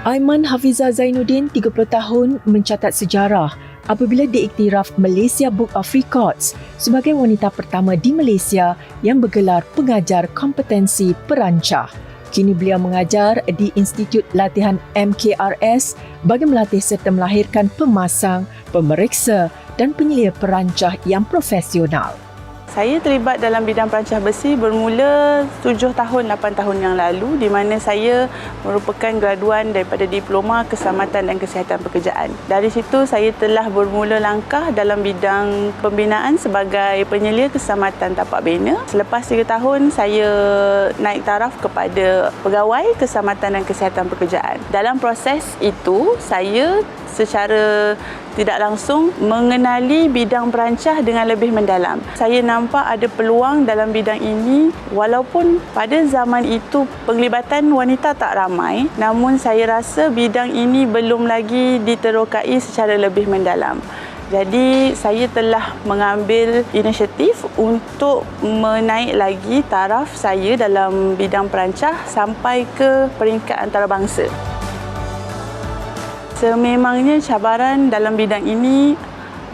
Aiman Hafiza Zainuddin, 30 tahun, mencatat sejarah apabila diiktiraf Malaysia Book of Records sebagai wanita pertama di Malaysia yang bergelar pengajar kompetensi perancah. Kini beliau mengajar di Institut Latihan MKRS bagi melatih serta melahirkan pemasang, pemeriksa dan penyelia perancah yang profesional. Saya terlibat dalam bidang perancah besi bermula 7 tahun 8 tahun yang lalu di mana saya merupakan graduan daripada Diploma Keselamatan dan Kesihatan Pekerjaan. Dari situ saya telah bermula langkah dalam bidang pembinaan sebagai penyelia keselamatan tapak bina. Selepas 3 tahun saya naik taraf kepada pegawai keselamatan dan kesihatan pekerjaan. Dalam proses itu saya secara tidak langsung mengenali bidang perancah dengan lebih mendalam. Saya nampak ada peluang dalam bidang ini walaupun pada zaman itu penglibatan wanita tak ramai namun saya rasa bidang ini belum lagi diterokai secara lebih mendalam. Jadi saya telah mengambil inisiatif untuk menaik lagi taraf saya dalam bidang perancah sampai ke peringkat antarabangsa. Sememangnya cabaran dalam bidang ini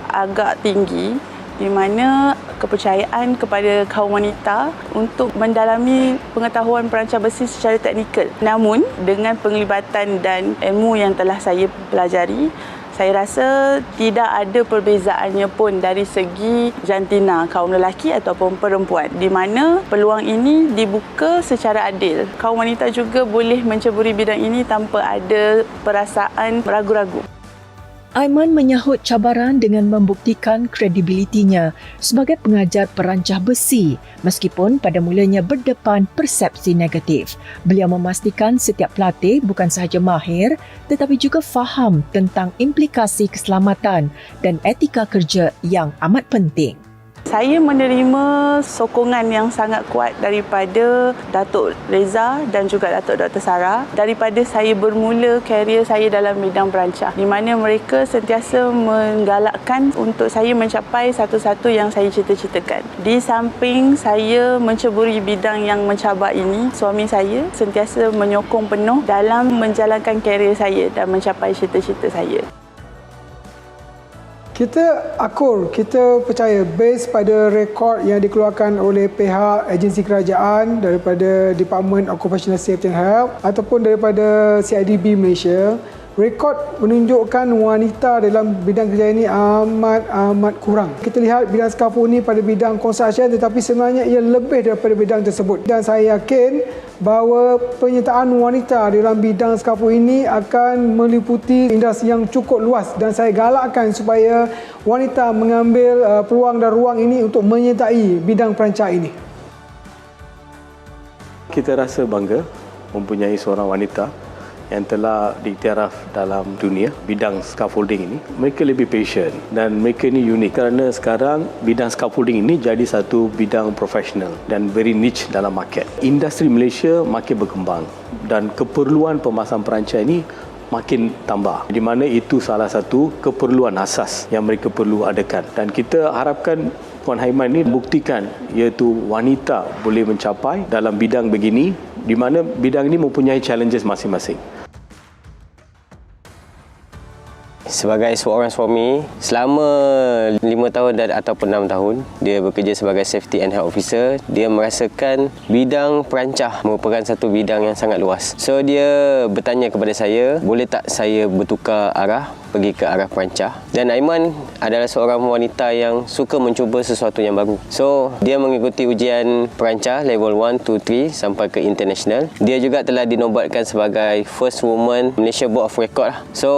agak tinggi di mana kepercayaan kepada kaum wanita untuk mendalami pengetahuan perancang besi secara teknikal. Namun dengan penglibatan dan ilmu yang telah saya pelajari, saya rasa tidak ada perbezaannya pun dari segi jantina kaum lelaki ataupun perempuan di mana peluang ini dibuka secara adil. Kaum wanita juga boleh menceburi bidang ini tanpa ada perasaan ragu-ragu. Aiman menyahut cabaran dengan membuktikan kredibilitinya sebagai pengajar perancah besi meskipun pada mulanya berdepan persepsi negatif. Beliau memastikan setiap pelatih bukan sahaja mahir tetapi juga faham tentang implikasi keselamatan dan etika kerja yang amat penting. Saya menerima sokongan yang sangat kuat daripada Datuk Reza dan juga Datuk Dr. Sarah daripada saya bermula karier saya dalam bidang perancah di mana mereka sentiasa menggalakkan untuk saya mencapai satu-satu yang saya cita-citakan. Di samping saya menceburi bidang yang mencabar ini, suami saya sentiasa menyokong penuh dalam menjalankan karier saya dan mencapai cita-cita saya. Kita akur, kita percaya base pada rekod yang dikeluarkan oleh pihak agensi kerajaan daripada Department Occupational Safety and Health ataupun daripada CIDB Malaysia rekod menunjukkan wanita dalam bidang kerja ini amat amat kurang. Kita lihat bidang skafo ini pada bidang construction tetapi sebenarnya ia lebih daripada bidang tersebut. Dan saya yakin bahawa penyertaan wanita dalam bidang skafo ini akan meliputi industri yang cukup luas dan saya galakkan supaya wanita mengambil uh, peluang dan ruang ini untuk menyertai bidang perancah ini. Kita rasa bangga mempunyai seorang wanita yang telah diiktiraf dalam dunia bidang scaffolding ini mereka lebih patient dan mereka ini unik kerana sekarang bidang scaffolding ini jadi satu bidang profesional dan very niche dalam market. Industri Malaysia makin berkembang dan keperluan pemasang perancang ini makin tambah di mana itu salah satu keperluan asas yang mereka perlu adakan. Dan kita harapkan Puan Haiman ini buktikan iaitu wanita boleh mencapai dalam bidang begini di mana bidang ini mempunyai challenges masing-masing Sebagai seorang suami, selama 5 tahun dan ataupun 6 tahun, dia bekerja sebagai safety and health officer. Dia merasakan bidang perancah merupakan satu bidang yang sangat luas. So dia bertanya kepada saya, boleh tak saya bertukar arah pergi ke arah perancah dan Aiman adalah seorang wanita yang suka mencuba sesuatu yang baru so dia mengikuti ujian perancah level 1, 2, 3 sampai ke international dia juga telah dinobatkan sebagai first woman Malaysia Board of Record lah. so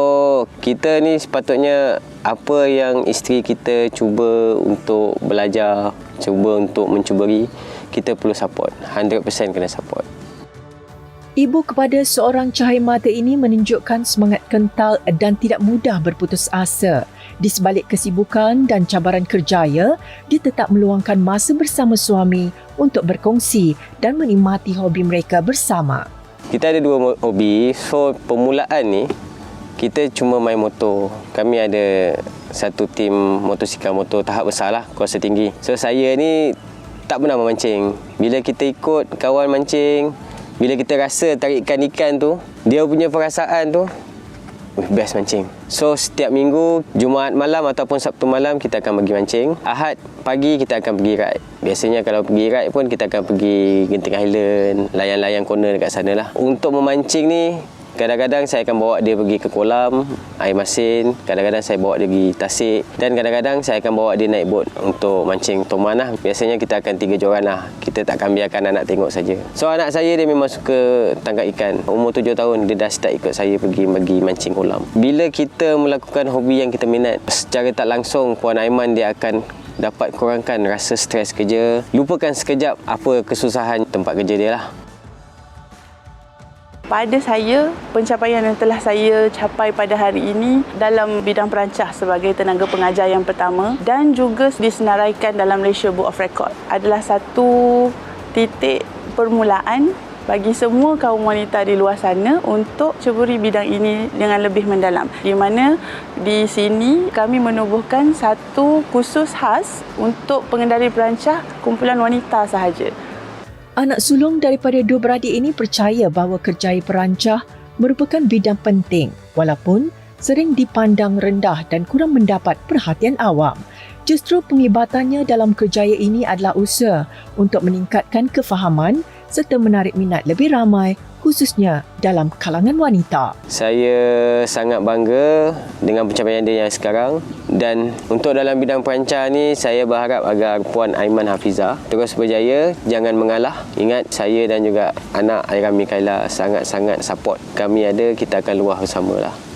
kita ni sepatutnya apa yang isteri kita cuba untuk belajar cuba untuk mencuburi kita perlu support 100% kena support Ibu kepada seorang cahaya mata ini menunjukkan semangat kental dan tidak mudah berputus asa. Di sebalik kesibukan dan cabaran kerjaya, dia tetap meluangkan masa bersama suami untuk berkongsi dan menikmati hobi mereka bersama. Kita ada dua hobi. So, permulaan ni, kita cuma main motor. Kami ada satu tim motosikal motor tahap besar lah, kuasa tinggi. So, saya ni tak pernah memancing. Bila kita ikut kawan mancing, Bila kita rasa tarikan ikan tu, dia punya perasaan tu best mancing. So setiap minggu Jumaat malam ataupun Sabtu malam kita akan pergi mancing. Ahad pagi kita akan pergi ride. Biasanya kalau pergi ride pun kita akan pergi Genting Island, layang-layang corner dekat sana lah. Untuk memancing ni Kadang-kadang saya akan bawa dia pergi ke kolam, air masin. Kadang-kadang saya bawa dia pergi tasik. Dan kadang-kadang saya akan bawa dia naik bot untuk mancing toman lah. Biasanya kita akan tiga joran lah. Kita tak akan biarkan anak tengok saja. So anak saya dia memang suka tangkap ikan. Umur tujuh tahun dia dah start ikut saya pergi pergi mancing kolam. Bila kita melakukan hobi yang kita minat, secara tak langsung Puan Aiman dia akan dapat kurangkan rasa stres kerja. Lupakan sekejap apa kesusahan tempat kerja dia lah. Pada saya, pencapaian yang telah saya capai pada hari ini dalam bidang perancah sebagai tenaga pengajar yang pertama dan juga disenaraikan dalam Malaysia Book of Record adalah satu titik permulaan bagi semua kaum wanita di luar sana untuk ceburi bidang ini dengan lebih mendalam. Di mana di sini kami menubuhkan satu khusus khas untuk pengendali perancah kumpulan wanita sahaja. Anak sulung daripada dua beradik ini percaya bahawa kerjaya perancah merupakan bidang penting walaupun sering dipandang rendah dan kurang mendapat perhatian awam. Justru penglibatannya dalam kerjaya ini adalah usaha untuk meningkatkan kefahaman serta menarik minat lebih ramai khususnya dalam kalangan wanita. Saya sangat bangga dengan pencapaian dia yang sekarang dan untuk dalam bidang perancah ni saya berharap agar Puan Aiman Hafiza terus berjaya, jangan mengalah. Ingat saya dan juga anak Aira Mikaela sangat-sangat support. Kami ada, kita akan luar bersama lah.